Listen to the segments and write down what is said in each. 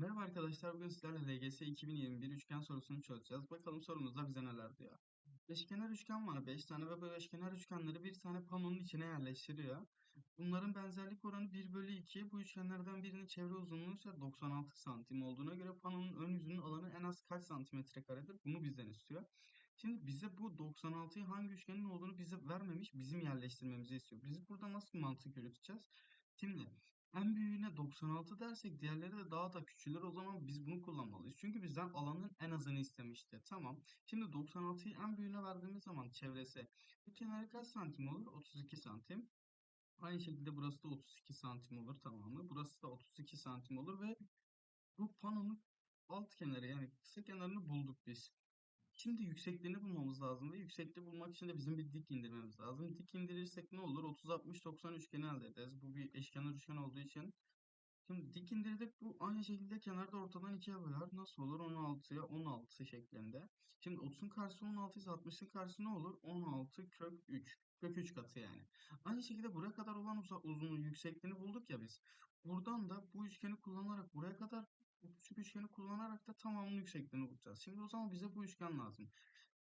Merhaba arkadaşlar, bugün sizlerle LGS 2021 üçgen sorusunu çözeceğiz. Bakalım sorumuzda bize neler diyor. Beşkenar üçgen var 5 tane ve bu beşkenar üçgenleri bir tane panonun içine yerleştiriyor. Bunların benzerlik oranı 1 bölü 2. Bu üçgenlerden birinin çevre uzunluğu ise 96 santim olduğuna göre panonun ön yüzünün alanı en az kaç santimetre karedir? Bunu bizden istiyor. Şimdi bize bu 96'yı hangi üçgenin olduğunu bize vermemiş, bizim yerleştirmemizi istiyor. Biz burada nasıl bir mantık yürüteceğiz? Şimdi en büyüğüne 96 dersek diğerleri de daha da küçülür. O zaman biz bunu kullanmalıyız. Çünkü bizden alanın en azını istemişti. Tamam. Şimdi 96'yı en büyüğüne verdiğimiz zaman çevresi bu kenarı kaç santim olur? 32 santim. Aynı şekilde burası da 32 santim olur tamamı. Burası da 32 santim olur ve bu panonun alt kenarı yani kısa kenarını bulduk biz. Şimdi yüksekliğini bulmamız lazım ve yüksekliği bulmak için de bizim bir dik indirmemiz lazım. Dik indirirsek ne olur? 30 60 90 üçgeni elde ederiz. Bu bir eşkenar üçgen olduğu için. Şimdi dik indirdik bu aynı şekilde kenarda ortadan ikiye böler. Nasıl olur? 16'ya 16 şeklinde. Şimdi 30'un karşısı 16 ise 60'ın karşısı ne olur? 16 kök 3. Kök 3 katı yani. Aynı şekilde buraya kadar olan uzunluğun yüksekliğini bulduk ya biz. Buradan da bu üçgeni kullanarak buraya kadar üçgeni kullanarak da tamamının yüksekliğini bulacağız. Şimdi o zaman bize bu üçgen lazım.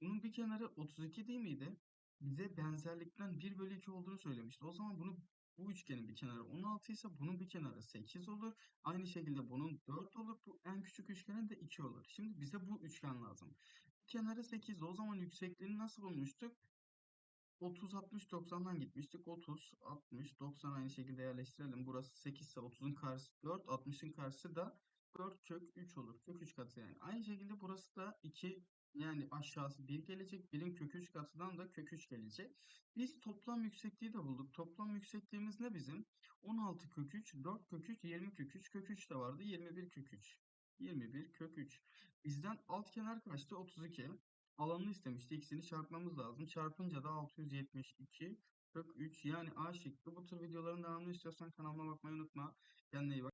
Bunun bir kenarı 32 değil miydi? Bize benzerlikten 1 bölü 2 olduğunu söylemişti. O zaman bunu bu üçgenin bir kenarı 16 ise bunun bir kenarı 8 olur. Aynı şekilde bunun 4 olur. Bu en küçük üçgenin de 2 olur. Şimdi bize bu üçgen lazım. Bir kenarı 8 o zaman yüksekliğini nasıl bulmuştuk? 30, 60, 90'dan gitmiştik. 30, 60, 90 aynı şekilde yerleştirelim. Burası 8 ise 30'un karşısı 4, 60'ın karşısı da 4 kök 3 olur. Kök 3 katı yani. Aynı şekilde burası da 2 yani aşağısı 1 gelecek. 1'in kök 3 katıdan da kök 3 gelecek. Biz toplam yüksekliği de bulduk. Toplam yüksekliğimiz ne bizim? 16 kök 3, 4 kök 3, 20 kök 3. Kök 3 de vardı. 21 kök 3. 21 kök 3. Bizden alt kenar kaçtı? 32. Alanını istemişti. İkisini çarpmamız lazım. Çarpınca da 672 kök 3 yani A şıkkı. Bu tür videoların devamını istiyorsan kanalıma bakmayı unutma. Kendine iyi bak.